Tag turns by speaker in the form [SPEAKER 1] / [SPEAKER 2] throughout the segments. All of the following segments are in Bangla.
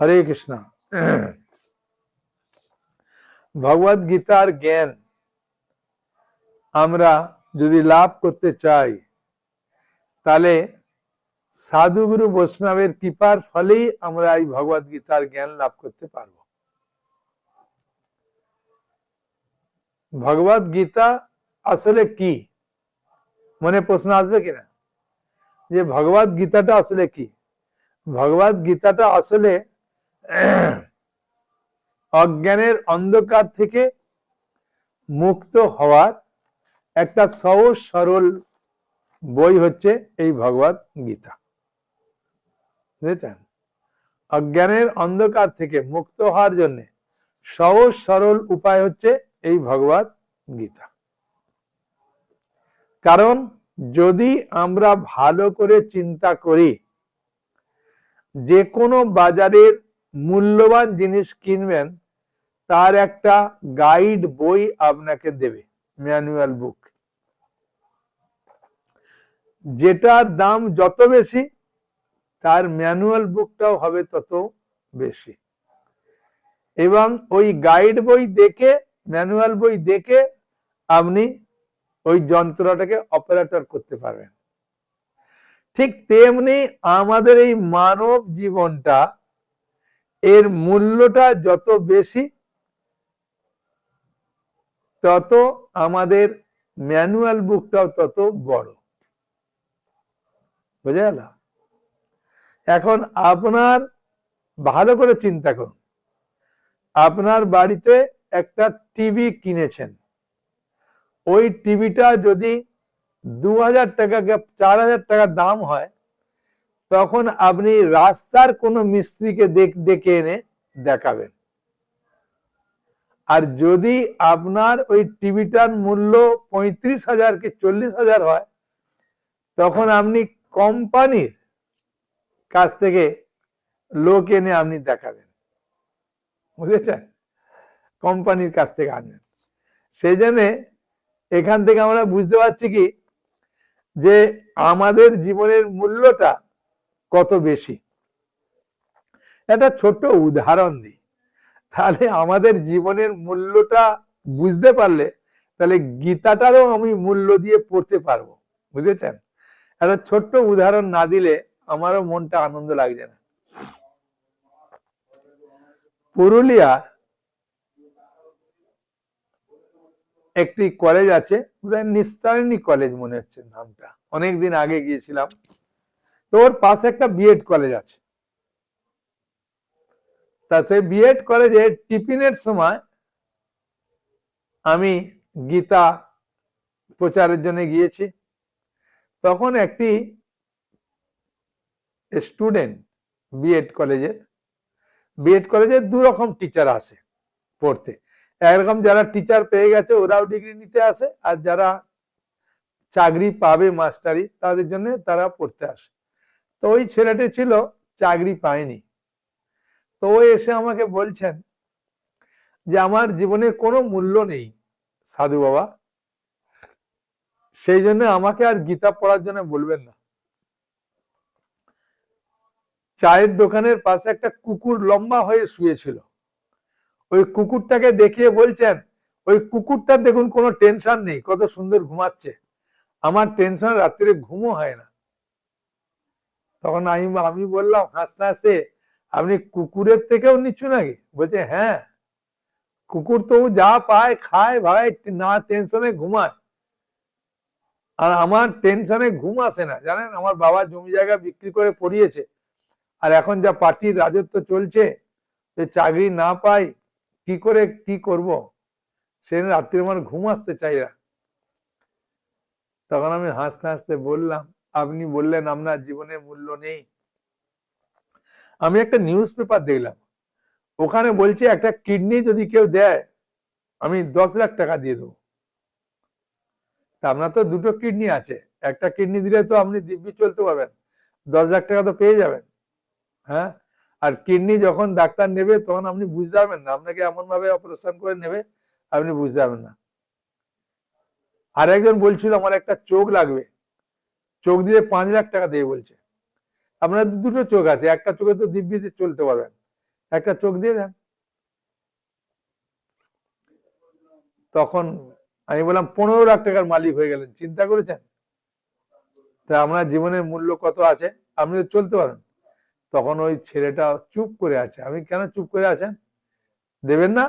[SPEAKER 1] হরে কৃষ্ণ ভগবত গীতার জ্ঞান আমরা যদি লাভ করতে চাই তাহলে সাধুগুরু বৈষ্ণবের কৃপার ফলেই আমরা এই ভগবত গীতার জ্ঞান লাভ করতে পারব ভগবত গীতা আসলে কি মনে প্রশ্ন আসবে কিনা যে ভগবত গীতাটা আসলে কি ভগবত গীতাটা আসলে অজ্ঞানের অন্ধকার থেকে মুক্ত হওয়ার একটা সহজ সরল বই হচ্ছে এই ভগবত গীতা বুঝেছেন অজ্ঞানের অন্ধকার থেকে মুক্ত হওয়ার জন্য সহজ সরল উপায় হচ্ছে এই ভগবত গীতা কারণ যদি আমরা ভালো করে চিন্তা করি যে কোনো বাজারের মূল্যবান জিনিস কিনবেন তার একটা গাইড বই আপনাকে দেবে ম্যানুয়াল বুক যেটার দাম যত বেশি তার ম্যানুয়াল বুকটাও হবে তত বেশি এবং ওই গাইড বই দেখে ম্যানুয়াল বই দেখে আপনি ওই যন্ত্রটাকে অপারেটর করতে পারবেন ঠিক তেমনি আমাদের এই মানব জীবনটা এর মূল্যটা যত বেশি তত আমাদের ম্যানুয়াল বুকটাও তত বড় বোঝা গেল এখন আপনার ভালো করে চিন্তা করুন আপনার বাড়িতে একটা টিভি কিনেছেন ওই টিভিটা যদি দু হাজার টাকা চার হাজার টাকা দাম হয় তখন আপনি রাস্তার কোনো মিস্ত্রিকে ডেকে এনে দেখাবেন আর যদি আপনার ওই টিভিটার মূল্য পঁয়ত্রিশ হাজার কি চল্লিশ হাজার হয় তখন আপনি কোম্পানির কাছ থেকে লোক এনে আপনি দেখাবেন বুঝেছেন কোম্পানির কাছ থেকে আনবেন সেই জন্যে এখান থেকে আমরা বুঝতে পারছি কি যে আমাদের জীবনের মূল্যটা কত বেশি একটা ছোট্ট উদাহরণ দিই তাহলে আমাদের জীবনের মূল্যটা বুঝতে পারলে তাহলে গীতাটারও আমি মূল্য দিয়ে পড়তে পারবো বুঝেছেন একটা ছোট্ট উদাহরণ না দিলে আমারও মনটা আনন্দ লাগছে না পুরুলিয়া একটি কলেজ আছে নিস্তারিণী কলেজ মনে হচ্ছে নামটা অনেকদিন আগে গিয়েছিলাম তোর পাশে একটা বিএড কলেজ আছে তা সেই বিএড কলেজে টিফিনের সময় আমি গীতা প্রচারের জন্য গিয়েছি তখন একটি স্টুডেন্ট বিএড কলেজের বিএড কলেজে দু রকম টিচার আসে পড়তে একরকম যারা টিচার পেয়ে গেছে ওরাও ডিগ্রি নিতে আসে আর যারা চাকরি পাবে মাস্টারি তাদের জন্য তারা পড়তে আসে তো ওই ছেলেটি ছিল চাকরি পায়নি তো ও এসে আমাকে বলছেন যে আমার জীবনে কোনো মূল্য নেই সাধু বাবা সেই জন্য আমাকে আর গীতা পড়ার জন্য বলবেন না চায়ের দোকানের পাশে একটা কুকুর লম্বা হয়ে শুয়েছিল ওই কুকুরটাকে দেখিয়ে বলছেন ওই কুকুরটার দেখুন কোনো টেনশন নেই কত সুন্দর ঘুমাচ্ছে আমার টেনশন রাত্রে ঘুমও হয় না তখন আমি আমি বললাম হাসতে হাসতে আপনি কুকুরের থেকেও নিচ্ছু নাকি বলছে হ্যাঁ কুকুর তো যা পায় খায় ভাই না টেনশনে ঘুমায় আর আমার টেনশনে ঘুম আসে না জানেন আমার বাবা জমি জায়গা বিক্রি করে পড়িয়েছে আর এখন যা পার্টির রাজত্ব চলছে যে চাকরি না পাই কি করে কি করব সে রাত্রে আমার ঘুম আসতে চাই না তখন আমি হাসতে হাসতে বললাম আপনি বললেন আপনার জীবনে মূল্য নেই আমি একটা নিউজ পেপার দেখলাম ওখানে বলছে একটা কিডনি যদি কেউ দেয় আমি দশ লাখ টাকা দিয়ে দেবো তা আপনার তো দুটো কিডনি আছে একটা কিডনি দিলে তো আপনি দিব্যি চলতে পারবেন দশ লাখ টাকা তো পেয়ে যাবেন হ্যাঁ আর কিডনি যখন ডাক্তার নেবে তখন আপনি বুঝতে পারবেন না আপনাকে এমনভাবে অপারেশন করে নেবে আপনি বুঝতে পারবেন না আর একজন বলছিল আমার একটা চোখ লাগবে চোখ দিয়ে পাঁচ লাখ টাকা দিয়ে বলছে আপনার দুটো চোখ আছে একটা চোখে তো দিব্যিতে চলতে পারবেন একটা চোখ দিয়ে দেন তখন আমি বললাম পনেরো লাখ টাকার মালিক হয়ে গেলেন চিন্তা করেছেন তা আপনার জীবনের মূল্য কত আছে আপনি তো চলতে পারেন তখন ওই ছেলেটা চুপ করে আছে আমি কেন চুপ করে আছেন দেবেন না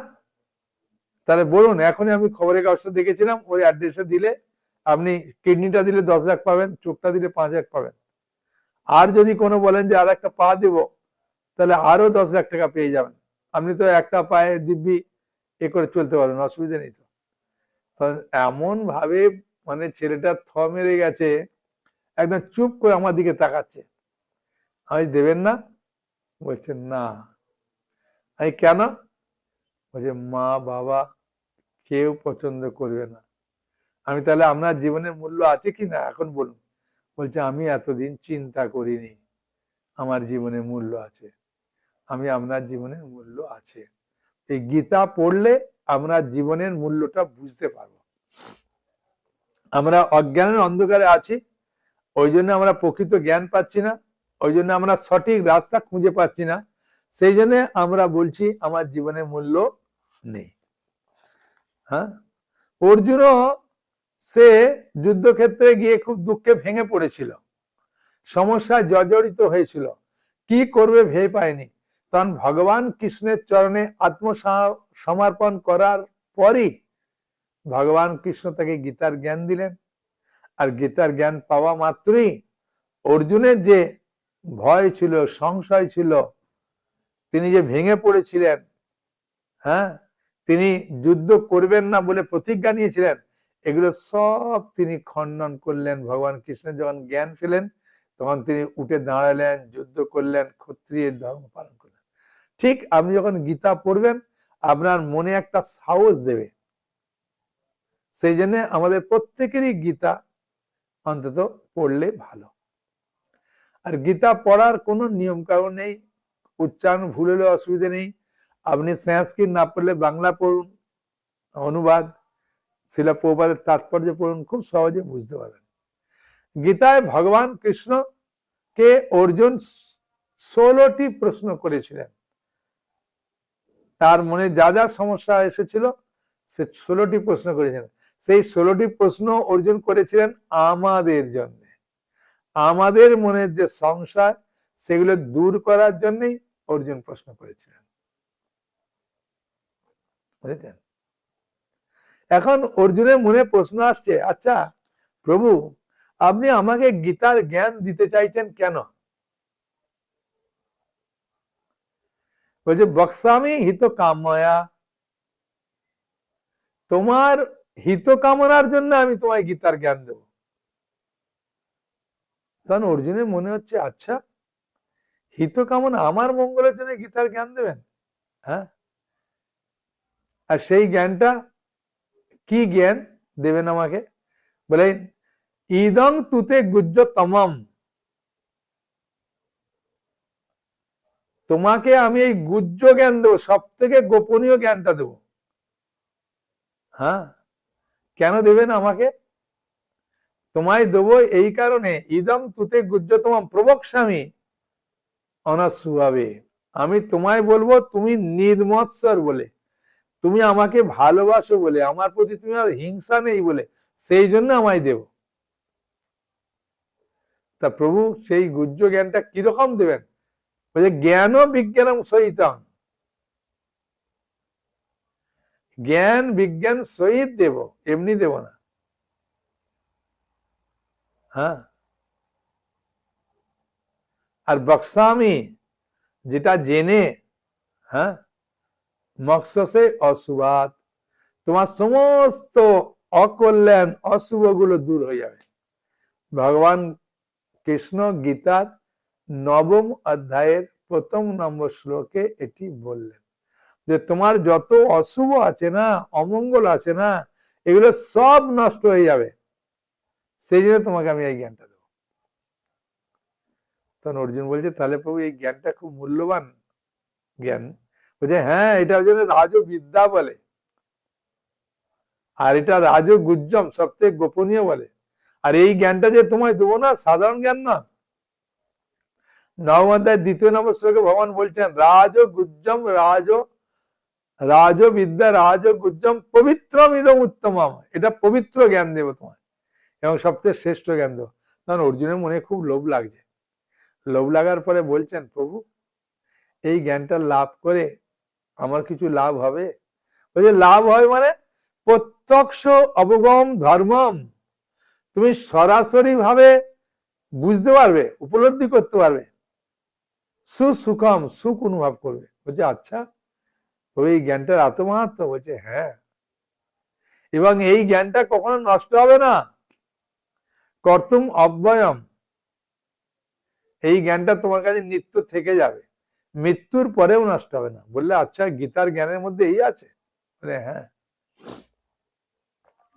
[SPEAKER 1] তাহলে বলুন এখনই আমি খবরের কাগজটা দেখেছিলাম ওই অ্যাড্রেসে দিলে আপনি কিডনিটা দিলে দশ লাখ পাবেন চোখটা দিলে পাঁচ লাখ পাবেন আর যদি কোনো বলেন যে আর একটা পা দিব তাহলে আরো দশ লাখ টাকা পেয়ে যাবেন আপনি তো একটা পায়ে দিব্যি এ করে চলতে পারবেন অসুবিধা নেই তো এমন ভাবে মানে ছেলেটা থ মেরে গেছে একদম চুপ করে আমার দিকে তাকাচ্ছে আমি দেবেন না বলছে না আমি কেন বলছে মা বাবা কেউ পছন্দ করবে না আমি তাহলে আপনার জীবনের মূল্য আছে কি না এখন বলুন বলছে আমি এতদিন চিন্তা করিনি আমার জীবনে মূল্য আছে আমি আপনার জীবনের মূল্য আছে এই গীতা পড়লে আমরা জীবনের মূল্যটা বুঝতে পারব আমরা অজ্ঞানের অন্ধকারে আছি ওই জন্য আমরা প্রকৃত জ্ঞান পাচ্ছি না ওই জন্য আমরা সঠিক রাস্তা খুঁজে পাচ্ছি না সেই জন্য আমরা বলছি আমার জীবনের মূল্য নেই হ্যাঁ অর্জুনও সে যুদ্ধক্ষেত্রে গিয়ে খুব দুঃখে ভেঙে পড়েছিল সমস্যা জর্জরিত হয়েছিল কি করবে ভেয়ে পায়নি তখন ভগবান কৃষ্ণের চরণে আত্মসমর্পণ করার পরই ভগবান কৃষ্ণ তাকে গীতার জ্ঞান দিলেন আর গীতার জ্ঞান পাওয়া মাত্রই অর্জুনের যে ভয় ছিল সংশয় ছিল তিনি যে ভেঙে পড়েছিলেন হ্যাঁ তিনি যুদ্ধ করবেন না বলে প্রতিজ্ঞা নিয়েছিলেন এগুলো সব তিনি খণ্ডন করলেন ভগবান কৃষ্ণ যখন জ্ঞান ফেলেন তখন তিনি উঠে দাঁড়ালেন যুদ্ধ করলেন ক্ষত্রিয়ের ধর্ম পালন করলেন ঠিক আপনি যখন গীতা পড়বেন আপনার মনে একটা সাহস দেবে সেই জন্য আমাদের প্রত্যেকেরই গীতা অন্তত পড়লে ভালো আর গীতা পড়ার কোনো নিয়ম কারণ নেই উচ্চারণ ভুল হলে অসুবিধে নেই আপনি সংস্কৃত না পড়লে বাংলা পড়ুন অনুবাদ শিলা প্রপাতের তাৎপর্য পূরণ খুব সহজে বুঝতে পারেন গীতায় ভগবান কৃষ্ণ কে অর্জুন ষোলোটি প্রশ্ন করেছিলেন তার মনে যা যা সমস্যা এসেছিল সে ষোলোটি প্রশ্ন করেছিলেন সেই ষোলোটি প্রশ্ন অর্জুন করেছিলেন আমাদের জন্য আমাদের মনের যে সংসার সেগুলো দূর করার জন্যই অর্জুন প্রশ্ন করেছিলেন বুঝেছেন এখন অর্জুনের মনে প্রশ্ন আসছে আচ্ছা প্রভু আপনি আমাকে গীতার জ্ঞান দিতে চাইছেন কেন বলছে বক্সামি হিত কাময়া তোমার হিত কামনার জন্য আমি তোমায় গীতার জ্ঞান দেব তখন অর্জুনের মনে হচ্ছে আচ্ছা হিত কামনা আমার মঙ্গলের জন্য গীতার জ্ঞান দেবেন হ্যাঁ আর সেই জ্ঞানটা কি জ্ঞান দেবেন আমাকে বলে ইদং তুতে গুজ্জ তমাম তোমাকে আমি এই গুজ্জ জ্ঞান দেবো সব থেকে গোপনীয় জ্ঞানটা দেব হ্যাঁ কেন দেবেন আমাকে তোমায় দেবো এই কারণে ইদম তুতে গুজ্জ তোমার স্বামী অনাসুভাবে আমি তোমায় বলবো তুমি নির্মৎসর বলে তুমি আমাকে ভালোবাসো বলে আমার প্রতি তুমি আর হিংসা নেই বলে সেই জন্য আমায় দেব তা প্রভু সেই গুজ্জ জ্ঞানটা কিরকম দেবেন বলে জ্ঞান ও বিজ্ঞানম সহিত জ্ঞান বিজ্ঞান সহিত দেব এমনি দেব না হ্যাঁ আর বক্সামি যেটা জেনে হ্যাঁ মকসসে অশুভাত তোমার সমস্ত অকল্যাণ অশুভগুলো দূর হয়ে যাবে ভগবান কৃষ্ণ গীতার নবম অধ্যায়ের প্রথম নম্বর শ্লোকে এটি বললেন যে তোমার যত অশুভ আছে না অমঙ্গল আছে না এগুলো সব নষ্ট হয়ে যাবে সেই জন্য তোমাকে আমি এই জ্ঞানটা দেবো তখন অর্জুন বলছে তাহলে প্রভু এই জ্ঞানটা খুব মূল্যবান জ্ঞান বলছে হ্যাঁ এটা ওই রাজ বিদ্যা বলে আর এটা রাজ গুজ্জম সবথেকে গোপনীয় বলে আর এই জ্ঞানটা যে তোমায় দেবো না সাধারণ জ্ঞান না নবম অধ্যায় দ্বিতীয় নম্বর শ্লোকে ভগবান বলছেন রাজ গুজ্জম রাজ রাজ বিদ্যা রাজ গুজ্জম পবিত্র ইদম উত্তমম এটা পবিত্র জ্ঞান দেব তোমায় এবং সবচেয়ে শ্রেষ্ঠ জ্ঞান দেব কারণ অর্জুনের মনে খুব লোভ লাগছে লোভ লাগার পরে বলছেন প্রভু এই জ্ঞানটা লাভ করে আমার কিছু লাভ হবে বলছে লাভ হয় মানে প্রত্যক্ষ অবগম ধর্মম তুমি সরাসরি ভাবে বুঝতে পারবে উপলব্ধি করতে পারবে সুসুখম সুখ অনুভব করবে বলছে আচ্ছা ওই জ্ঞানটার এত মাহাত্ম বলছে হ্যাঁ এবং এই জ্ঞানটা কখনো নষ্ট হবে না কর্তুম অব্যয়ম এই জ্ঞানটা তোমার কাছে নিত্য থেকে যাবে মৃত্যুর পরেও নষ্ট হবে না বললে আচ্ছা গীতার জ্ঞানের মধ্যে এই আছে বলে হ্যাঁ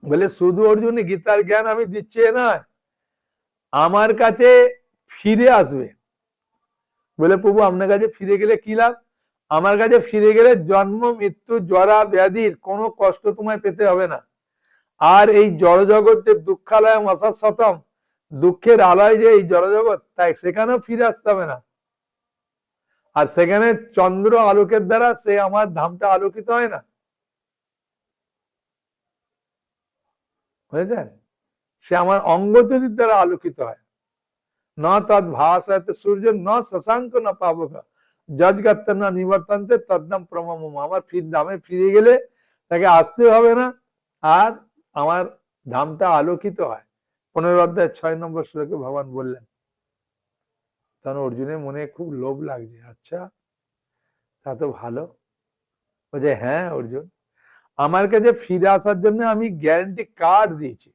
[SPEAKER 1] বলে শুধু অর্জুন গীতার জ্ঞান আমি দিচ্ছি না আমার কাছে ফিরে আসবে বলে প্রভু আপনার কাছে ফিরে গেলে কি লাভ আমার কাছে ফিরে গেলে জন্ম মৃত্যু জরা ব্যাধির কোনো কষ্ট তোমায় পেতে হবে না আর এই জড় জগৎ যে দুঃখালয় অসার শতম দুঃখের আলয় যে এই জড় জগৎ তাই সেখানেও ফিরে আসতে হবে না আর সেখানে চন্দ্র আলোকের দ্বারা সে আমার ধামটা আলোকিত হয় না বুঝেছেন সে আমার অঙ্গজ্যোতির দ্বারা আলোকিত হয় না তৎ ভাস সূর্য ন শশাঙ্ক না পাবকা যজগাত্তা না নিবর্তন্তে তদ্দাম প্রমম আমার ফির দামে ফিরে গেলে তাকে আসতে হবে না আর আমার ধামটা আলোকিত হয় পনেরো অধ্যায় ছয় নম্বর শ্লোকে ভগবান বললেন তখন অর্জুনের মনে খুব লোভ লাগছে আচ্ছা তা তো ভালো বলছে হ্যাঁ অর্জুন আমার কাছে ফিরে আসার জন্য আমি গ্যারান্টি কার্ড দিয়েছি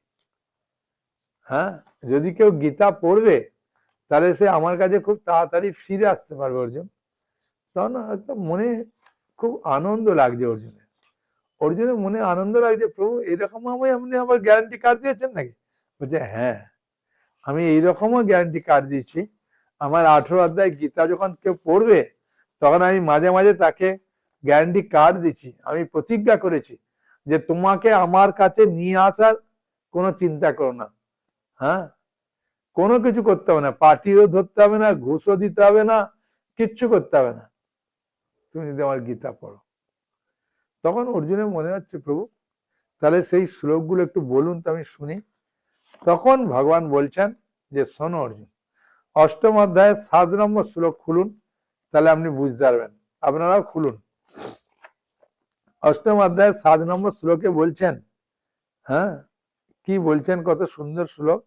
[SPEAKER 1] হ্যাঁ যদি কেউ গীতা পড়বে তাহলে সে আমার কাছে খুব তাড়াতাড়ি ফিরে আসতে পারবে অর্জুন তখন একটা মনে খুব আনন্দ লাগছে অর্জুনের অর্জুনের মনে আনন্দ লাগছে প্রভু এরকম আমি আপনি আমার গ্যারান্টি কার্ড দিয়েছেন নাকি বলছে হ্যাঁ আমি এইরকমও গ্যারান্টি কার্ড দিয়েছি আমার আঠেরো অধ্যায় গীতা যখন কেউ পড়বে তখন আমি মাঝে মাঝে তাকে গ্যারান্টি কার্ড দিচ্ছি আমি প্রতিজ্ঞা করেছি যে তোমাকে আমার কাছে নিয়ে আসার কোনো চিন্তা করো না হ্যাঁ কোনো কিছু করতে হবে না পার্টিও ধরতে হবে না ঘুষও দিতে হবে না কিচ্ছু করতে হবে না তুমি যদি আমার গীতা পড়ো তখন অর্জুনের মনে হচ্ছে প্রভু তাহলে সেই শ্লোকগুলো একটু বলুন তো আমি শুনি তখন ভগবান বলছেন যে শোনো অর্জুন অষ্টম অধ্যায়ে সাত নম্বর শ্লোক খুলুন তাহলে আপনি বুঝতে পারবেন আপনারাও খুলুন অষ্টম অধ্যায়ে সাত নম্বর শ্লোকে বলছেন হ্যাঁ কি বলছেন কত সুন্দর শ্লোক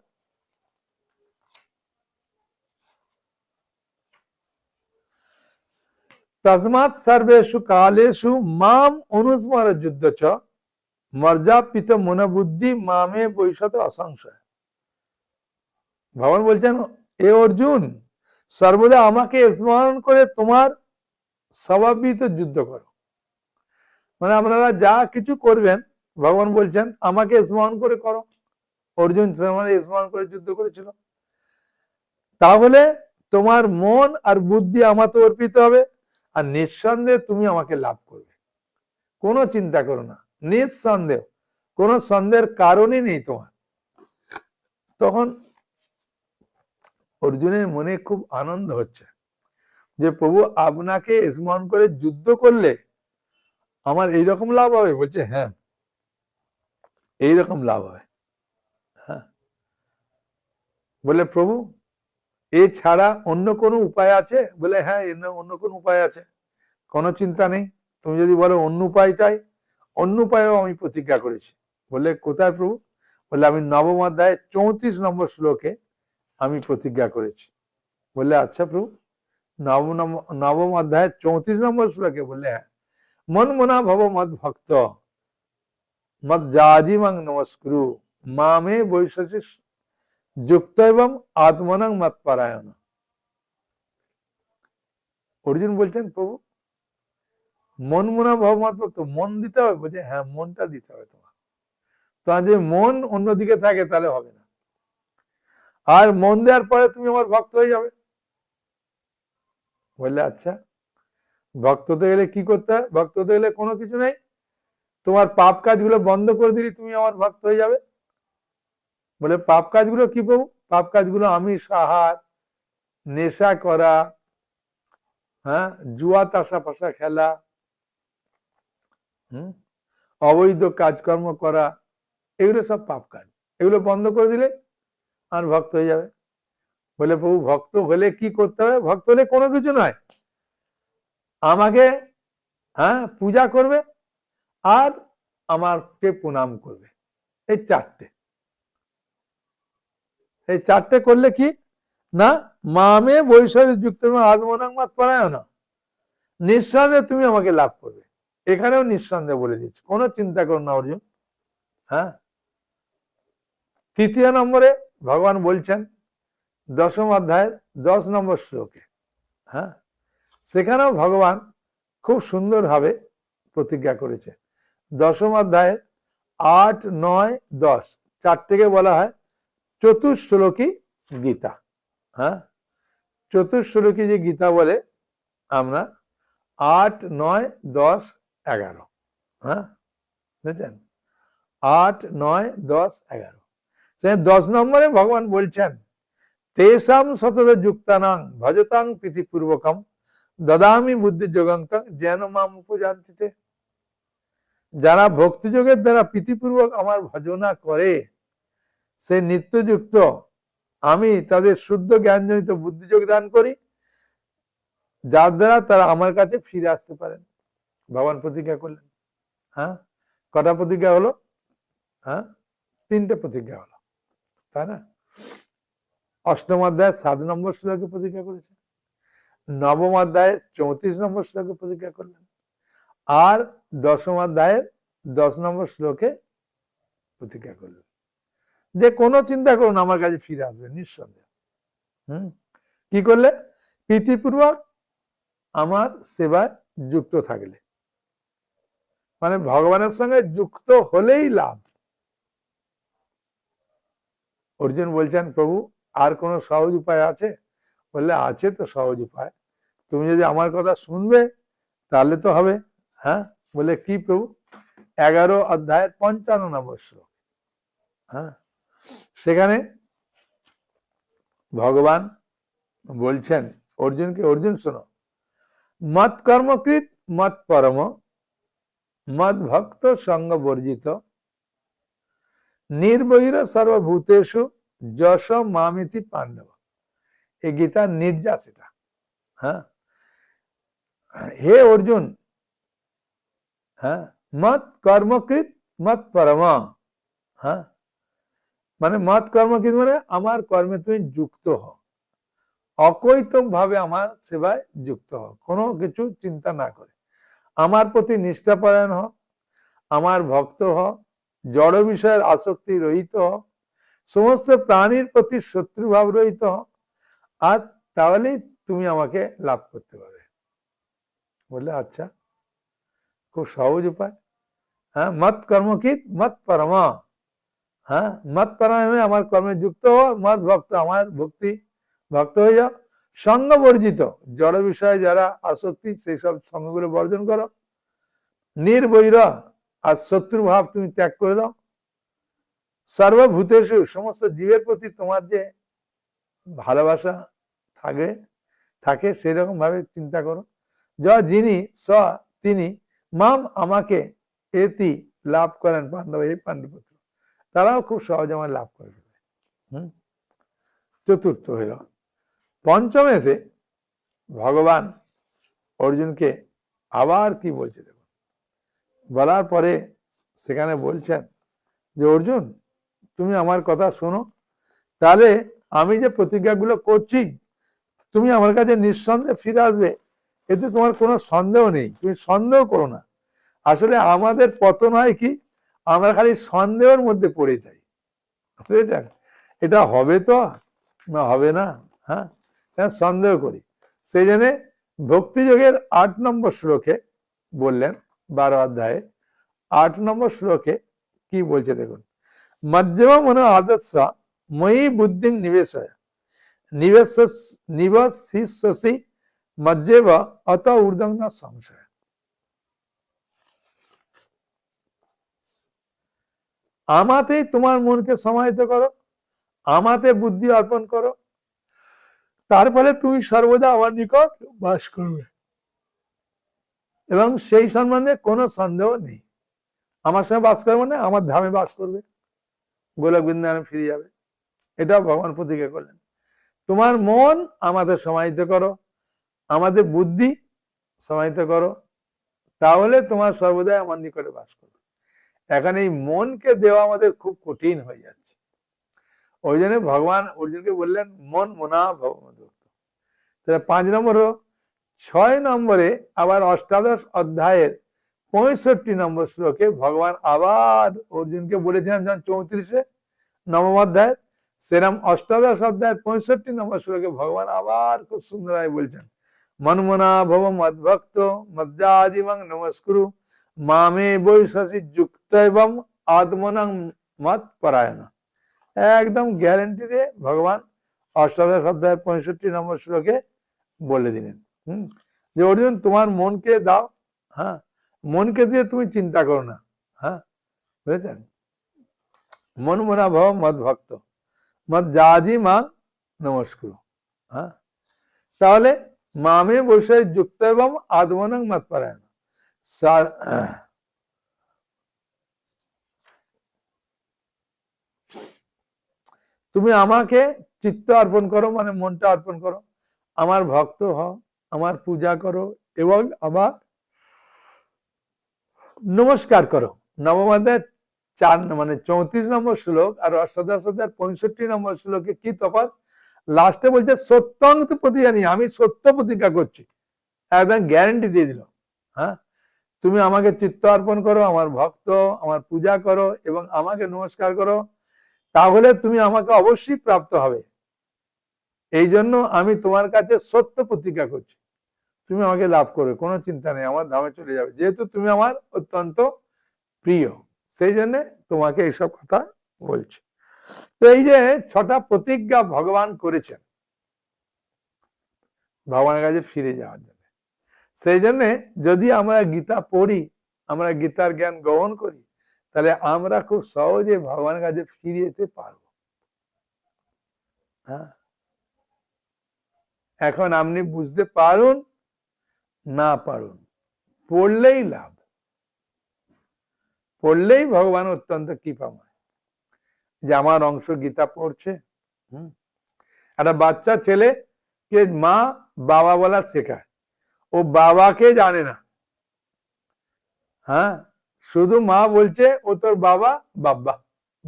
[SPEAKER 1] তসমাত সর্বেশু কালেশু মাম অনুস্মর যুদ্ধ চ মর্যাপিত মনোবুদ্ধি মামে বৈশত অসংশয় ভগবান বলছেন এ অর্জুন সর্বদা আমাকে স্মরণ করে তোমার স্বভাবিত যুদ্ধ করো মানে আপনারা যা কিছু করবেন ভগবান বলছেন আমাকে স্মরণ করে করো অর্জুন স্মরণ করে যুদ্ধ করেছিল তাহলে তোমার মন আর বুদ্ধি তো অর্পিত হবে আর নিঃসন্দেহে তুমি আমাকে লাভ করবে কোনো চিন্তা করো না নিঃসন্দেহ কোনো সন্দেহের কারণই নেই তোমার তখন অর্জুনের মনে খুব আনন্দ হচ্ছে যে প্রভু আপনাকে স্মরণ করে যুদ্ধ করলে আমার এইরকম লাভ হবে বলছে হ্যাঁ এইরকম লাভ হবে হ্যাঁ বলে প্রভু এছাড়া অন্য কোনো উপায় আছে বলে হ্যাঁ অন্য কোনো উপায় আছে কোনো চিন্তা নেই তুমি যদি বলো অন্য উপায় চাই অন্য উপায়েও আমি প্রতিজ্ঞা করেছি বলে কোথায় প্রভু বলে আমি নবম অধ্যায় চৌত্রিশ নম্বর শ্লোকে আমি প্রতিজ্ঞা করেছি বললে আচ্ছা প্রভু নবম নবম অধ্যায় চৌত্রিশ নম্বর শ্লোকে বললে মন মনা ভব মদ ভক্ত মদ জাজি মাং নমস্কুরু মামে বৈশসী যুক্ত এবং আত্মনাং মত পারায়ণ অর্জুন বলছেন প্রভু মন মনা ভব মত ভক্ত মন দিতে হবে বলছে হ্যাঁ মনটা দিতে হবে তোমার তোমার যদি মন অন্যদিকে থাকে তাহলে হবে না আর মন দেওয়ার পরে তুমি আমার ভক্ত হয়ে যাবে বললে আচ্ছা ভক্ত হতে গেলে কি করতে হয় ভক্ত হতে গেলে কোনো কিছু নেই তোমার পাপ কাজগুলো বন্ধ করে দিলে তুমি আমার ভক্ত হয়ে যাবে বলে পাপ কাজগুলো কি প্রভু পাপ কাজগুলো আমি সাহার নেশা করা হ্যাঁ জুয়া তাসা পাশা খেলা হম অবৈধ কাজকর্ম করা এগুলো সব পাপ কাজ এগুলো বন্ধ করে দিলে আর ভক্ত হয়ে যাবে বলে প্রভু ভক্ত হলে কি করতে হবে ভক্ত হলে কোনো কিছু নয় আমাকে হ্যাঁ পূজা করবে আর আমাকে প্রণাম করবে এই চারটে এই চারটে করলে কি না মামে বৈশাখ যুক্ত আত্মনাংমাত পারায় না নিঃসন্দেহে তুমি আমাকে লাভ করবে এখানেও নিঃসন্দেহে বলে দিচ্ছি কোনো চিন্তা করো না অর্জুন হ্যাঁ তৃতীয় নম্বরে ভগবান বলছেন দশম অধ্যায়ের দশ নম্বর শ্লোকে হ্যাঁ সেখানেও ভগবান খুব সুন্দরভাবে প্রতিজ্ঞা করেছে দশম অধ্যায়ের আট নয় দশ চারটেকে বলা হয় চতুর্শ্লোকী গীতা হ্যাঁ চতুর্শ্লোকী যে গীতা বলে আমরা আট নয় দশ এগারো হ্যাঁ বুঝলেন আট নয় দশ এগারো সে দশ নম্বরে ভগবান বলছেন তেসাম সতত যুক্তানাং ভজতাং প্রীতিপূর্বকম দদামি বুদ্ধি যোগাঙ্কাং যেন মামুপজান্তিতে উপজান্তিতে যারা ভক্তিযোগের দ্বারা প্রীতিপূর্বক আমার ভজনা করে সে নিত্যযুক্ত আমি তাদের শুদ্ধ জ্ঞানজনিত বুদ্ধিযোগ দান করি যার দ্বারা তারা আমার কাছে ফিরে আসতে পারেন ভগবান প্রতিজ্ঞা করলেন হ্যাঁ কটা প্রতিজ্ঞা হলো হ্যাঁ তিনটে প্রতিজ্ঞা হলো তাই না অষ্টম অধ্যায় সাত নম্বর শ্লোকে প্রতিজ্ঞা করেছেন নবম অধ্যায়ের চৌত্রিশ নম্বর শ্লোকে প্রতিজ্ঞা করলেন আর দশম অধ্যায়ের দশ নম্বর শ্লোকে প্রতিজ্ঞা করলেন যে কোনো চিন্তা করুন আমার কাছে ফিরে আসবে নিঃসন্দেহ হম কি করলে প্রীতিপূর্বক আমার সেবায় যুক্ত থাকলে মানে ভগবানের সঙ্গে যুক্ত হলেই লাভ অর্জুন বলছেন প্রভু আর কোনো সহজ উপায় আছে বললে আছে তো সহজ উপায় তুমি যদি আমার কথা শুনবে তাহলে তো হবে হ্যাঁ বলে কি প্রভু এগারো অধ্যায়ের পঞ্চান্ন নম্বর শ্লোক হ্যাঁ সেখানে ভগবান বলছেন অর্জুনকে অর্জুন শোনো মত কর্মকৃত মত পরম মদ ভক্ত সঙ্গ বর্জিত নির্বহির সর্বভূতেশু যশ মামিতি পাণ্ডব এ গীতা নির্যা সেটা হ্যাঁ হে অর্জুন হ্যাঁ মত কর্মকৃত মত পরম হ্যাঁ মানে মত কর্মকৃত মানে আমার কর্মে তুমি যুক্ত হ অকৈতম ভাবে আমার সেবায় যুক্ত হ কোনো কিছু চিন্তা না করে আমার প্রতি নিষ্ঠাপরায়ণ হ আমার ভক্ত হ জড় বিষয়ের আসক্তি রহিত সমস্ত প্রাণীর প্রতি শত্রুভাব রহিত আর তাহলেই তুমি আমাকে লাভ করতে পারবে বললে আচ্ছা খুব সহজ উপায় হ্যাঁ মত কর্মকিত মত পরমা হ্যাঁ মত পরমে আমার কর্মে যুক্ত হো মত ভক্ত আমার ভক্তি ভক্ত হয়ে যাও সঙ্গ বর্জিত জড় বিষয়ে যারা আসক্তি সেই সব সঙ্গগুলো বর্জন করো নির্বৈর আর শত্রুভাব তুমি ত্যাগ করে দাও সর্বভূতেশু সমস্ত জীবের প্রতি তোমার যে ভালোবাসা থাকে থাকে সেরকম ভাবে চিন্তা করো য যিনি স তিনি মাম আমাকে এতি লাভ করেন পাণ্ডব এই পাণ্ডবপুত্র তারাও খুব সহজ আমার লাভ করে দেবে হম চতুর্থ হইল পঞ্চমেতে ভগবান অর্জুনকে আবার কি বলছে বলার পরে সেখানে বলছেন যে অর্জুন তুমি আমার কথা শোনো তাহলে আমি যে প্রতিজ্ঞাগুলো করছি তুমি আমার কাছে নিঃসন্দেহে ফিরে আসবে এতে তোমার কোনো সন্দেহ নেই তুমি সন্দেহ করো না আসলে আমাদের পতন হয় কি আমরা খালি সন্দেহের মধ্যে পড়ে যাই বুঝেছেন এটা হবে তো না হবে না হ্যাঁ সন্দেহ করি সেই জন্যে ভক্তিযোগের আট নম্বর শ্লোকে বললেন বারো অধ্যায়ে আট নম্বর শ্লোকে কি বলছে দেখুন মধ্যম মনো আদর্শ মই বুদ্ধি নিবেশ নিবেশ নিবশিষ্যসি মজ্জেব অত ঊর্ধ্বং না সংশয় আমাতেই তোমার মনকে সমাহিত করো আমাতে বুদ্ধি অর্পণ করো তারপরে তুমি সর্বদা আমার নিকট বাস করবে এবং সেই সম্বন্ধে কোনো সন্দেহ নেই আমার সঙ্গে বাস করবে না আমার ধামে বাস করবে গোলক বৃন্দাবনে ফিরে যাবে এটাও ভগবান প্রতিজ্ঞা করলেন তোমার মন আমাদের সমাহিত করো আমাদের বুদ্ধি সমাহিত করো তাহলে তোমার সর্বদাই আমার নিকটে বাস করবে এখন এই মনকে দেওয়া আমাদের খুব কঠিন হয়ে যাচ্ছে ওই জন্য ভগবান অর্জুনকে বললেন মন মোনা ভগবান তাহলে পাঁচ নম্বর ছয় নম্বরে আবার অষ্টাদশ অধ্যায়ের পঁয়ষট্টি নম্বর শ্লোকে ভগবান আবার অর্জুনকে বলেছিলেন যখন চৌত্রিশে নবম অধ্যায়ের সেরাম অষ্টাদশ অধ্যায়ের পঁয়ষট্টি নম্বর শ্লোকে ভগবান আবার খুব সুন্দর বলছেন মনমনা ভব মদ্ভক্ত মজ্জাদিমং নমস্কুরু মামে বৈশাসী যুক্ত এবং আত্মনং মত পরায়ণ একদম গ্যারেন্টি দিয়ে ভগবান অষ্টাদশ অধ্যায়ের পঁয়ষট্টি নম্বর শ্লোকে বলে দিলেন যে অর্জুন তোমার মনকে দাও হ্যাঁ মনকে দিয়ে তুমি চিন্তা করো না হ্যাঁ বুঝেছেন মন মনা ভাব মত ভক্ত মদ জাজি মা নমস্কার হ্যাঁ তাহলে মামে বসে যুক্ত এবং আদমন মত পারায়ণ তুমি আমাকে চিত্ত অর্পণ করো মানে মনটা অর্পণ করো আমার ভক্ত হও আমার পূজা করো এবং আমার নমস্কার করো নবমাদের চার মানে চৌত্রিশ নম্বর শ্লোক আর অষ্টাদশ অধ্যায় পঁয়ষট্টি নম্বর শ্লোকে কি তফাৎ লাস্টে বলছে সত্যং জানি আমি সত্য প্রতিজ্ঞা করছি একদম গ্যারেন্টি দিয়ে দিল হ্যাঁ তুমি আমাকে চিত্ত অর্পণ করো আমার ভক্ত আমার পূজা করো এবং আমাকে নমস্কার করো তাহলে তুমি আমাকে অবশ্যই প্রাপ্ত হবে এই জন্য আমি তোমার কাছে সত্য প্রতিজ্ঞা করছি তুমি আমাকে লাভ করবে কোনো চিন্তা নেই আমার ধামে চলে যাবে যেহেতু তুমি আমার অত্যন্ত প্রিয় সেই জন্যে তোমাকে এইসব কথা বলছি তো এই যে ছটা প্রতিজ্ঞা ভগবান করেছেন ভগবানের কাছে ফিরে যাওয়ার জন্য সেই জন্যে যদি আমরা গীতা পড়ি আমরা গীতার জ্ঞান গ্রহণ করি তাহলে আমরা খুব সহজে ভগবানের কাছে ফিরে যেতে পারবো হ্যাঁ এখন আপনি বুঝতে পারুন না পারুন পড়লেই লাভ পড়লেই ভগবান অত্যন্ত কৃপাময় যে আমার অংশ গীতা পড়ছে হম একটা বাচ্চা ছেলে কে মা বাবা বলা শেখায় ও বাবাকে জানে না হ্যাঁ শুধু মা বলছে ও তোর বাবা বাবা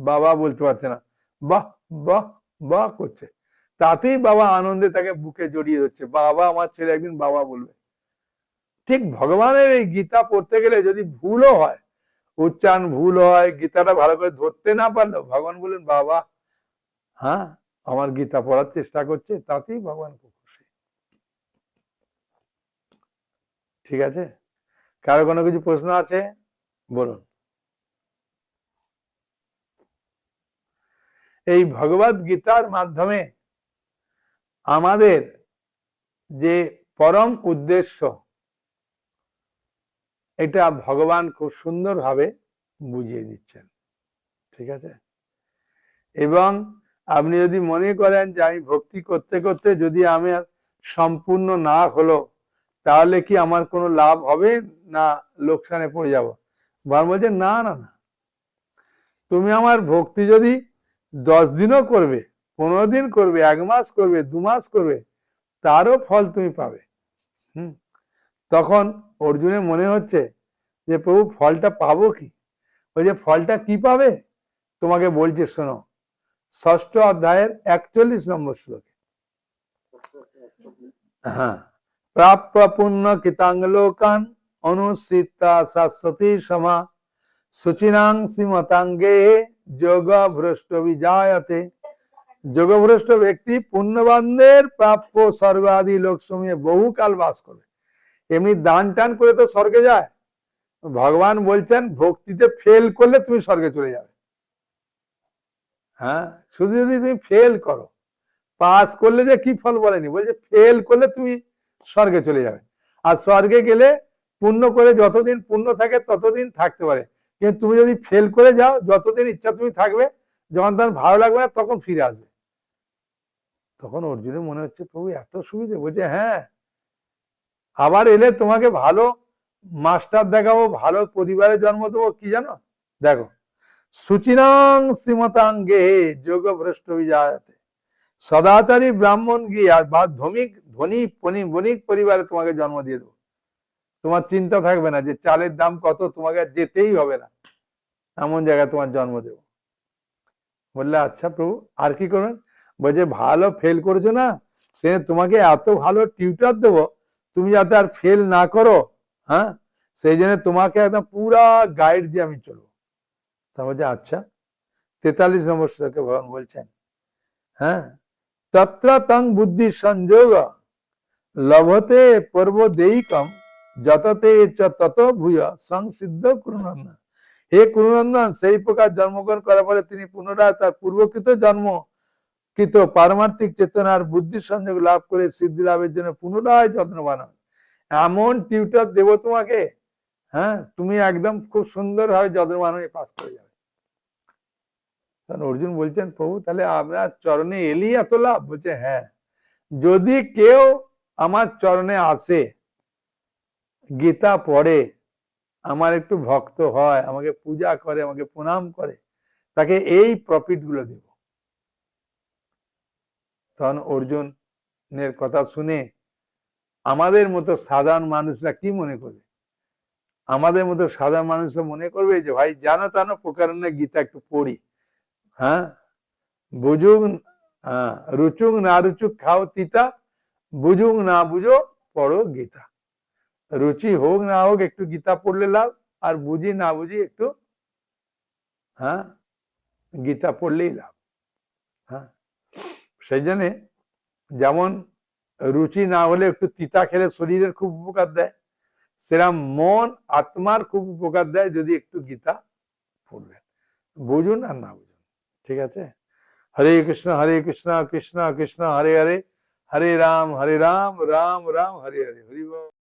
[SPEAKER 1] বাবা বলতে পারছে না বাহ বাহ বাহ করছে তাতেই বাবা আনন্দে তাকে বুকে জড়িয়ে ধরছে বাবা আমার ছেলে একদিন বাবা বলবে ঠিক ভগবানের এই গীতা পড়তে গেলে যদি ভুলও হয় উচ্চারণ ভুল হয় গীতাটা ভালো করে ধরতে না পারলো ভগবান বলেন বাবা হ্যাঁ আমার গীতা পড়ার চেষ্টা করছে তাতেই ভগবান খুশি ঠিক আছে কারো কোনো কিছু প্রশ্ন আছে বলুন এই ভগবত গীতার মাধ্যমে আমাদের যে পরম উদ্দেশ্য এটা ভগবান খুব সুন্দরভাবে বুঝিয়ে দিচ্ছেন ঠিক আছে এবং আপনি যদি মনে করেন যে আমি ভক্তি করতে করতে যদি আমি সম্পূর্ণ না হলো তাহলে কি আমার কোনো লাভ হবে না লোকসানে পড়ে যাব ভগবান বলছে না না না তুমি আমার ভক্তি যদি দশ দিনও করবে পনেরো দিন করবে এক মাস করবে দু মাস করবে তারও ফল তুমি পাবে হুম তখন অর্জুনের মনে হচ্ছে যে প্রভু ফলটা পাবো কি ওই যে ফলটা কি পাবে তোমাকে বলছে শোনো ষষ্ঠ অধ্যায়ের একচল্লিশ নম্বর শ্লোকে হ্যাঁ প্রাপ্য পুণ্য কীতাঙ্গলোকান অনুসৃতা শাশ্বতী সমা সুচিনাং সীমতাঙ্গে যোগ ভ্রষ্ট বিজায়তে যোগভ্রষ্ট ব্যক্তি পুণ্যবানদের প্রাপ্য স্বর্গ আদি লোকসময়ে বহুকাল বাস করবে এমনি দান টান করে তো স্বর্গে যায় ভগবান বলছেন ভক্তিতে ফেল করলে তুমি স্বর্গে চলে যাবে হ্যাঁ শুধু যদি তুমি ফেল করো পাস করলে যে কি ফল বলেনি বলছে ফেল করলে তুমি স্বর্গে চলে যাবে আর স্বর্গে গেলে পুণ্য করে যতদিন পুণ্য থাকে ততদিন থাকতে পারে কিন্তু তুমি যদি ফেল করে যাও যতদিন ইচ্ছা তুমি থাকবে যখন তখন ভালো লাগবে না তখন ফিরে আসবে তখন অর্জুনের মনে হচ্ছে প্রভু এত সুবিধে বলছে হ্যাঁ আবার এলে তোমাকে ভালো মাস্টার দেখাবো ভালো পরিবারে জন্ম দেবো কি জানো দেখো সুচিনাং সীমতাঙ্গে যোগ ভ্রষ্ট সদাচারী ব্রাহ্মণ গিয়া বা ধমিক ধনী বণিক পরিবারে তোমাকে জন্ম দিয়ে দেবো তোমার চিন্তা থাকবে না যে চালের দাম কত তোমাকে যেতেই হবে না এমন জায়গায় তোমার জন্ম দেব বললে আচ্ছা প্রভু আর কি করবেন বলছে ভালো ফেল করেছো না সে তোমাকে এত ভালো টিউটার দেবো তুমি যাতে আর ফেল না করো হ্যাঁ সেই জন্য তোমাকে একদম পুরা গাইড দিয়ে আমি চলবো তা বলছে আচ্ছা তেতাল্লিশ নম্বর শ্লোকে ভগবান বলছেন হ্যাঁ তত্র তং বুদ্ধি সংযোগ লভতে পর্ব দেইকম যততে তত ভূয় সংসিদ্ধ কুরুনন্দন হে কুরুনন্দন সেই প্রকার জন্মগ্রহণ করার ফলে তিনি পুনরায় তার পূর্বকৃত জন্ম কৃত পারমার্থিক চেতনার বুদ্ধি সংযোগ লাভ করে সিদ্ধি লাভের জন্য পুনরায় যত্নবান হন এমন টিউটার দেব তোমাকে হ্যাঁ তুমি একদম খুব সুন্দর ভাবে যত্নবান হয়ে পাস করে যাবে অর্জুন বলছেন প্রভু তাহলে আপনার চরণে এলি এত লাভ বলছে হ্যাঁ যদি কেউ আমার চরণে আসে গীতা পড়ে আমার একটু ভক্ত হয় আমাকে পূজা করে আমাকে প্রণাম করে তাকে এই প্রফিটগুলো দেব তখন অর্জুনের কথা শুনে আমাদের মতো সাধারণ মানুষরা কি মনে করবে আমাদের মতো সাধারণ মানুষরা মনে করবে যে ভাই জানো তানো প্রকারণে গীতা একটু পড়ি হ্যাঁ বুঝুক হ্যাঁ, রুচুক না রুচুক খাও তিতা বুঝুক না বুঝো পড়ো গীতা রুচি হোক না হোক একটু গীতা পড়লে লাভ আর বুঝি না বুঝি একটু হ্যাঁ গীতা পড়লেই লাভ সেই জন্যে যেমন রুচি না হলে একটু তিতা খেলে শরীরের খুব উপকার দেয় সেরাম মন আত্মার খুব উপকার দেয় যদি একটু গীতা পড়বেন বুঝুন আর না বুঝুন ঠিক আছে হরে কৃষ্ণ হরে কৃষ্ণ কৃষ্ণ কৃষ্ণ হরে হরে হরে রাম হরে রাম রাম রাম হরে হরে হরি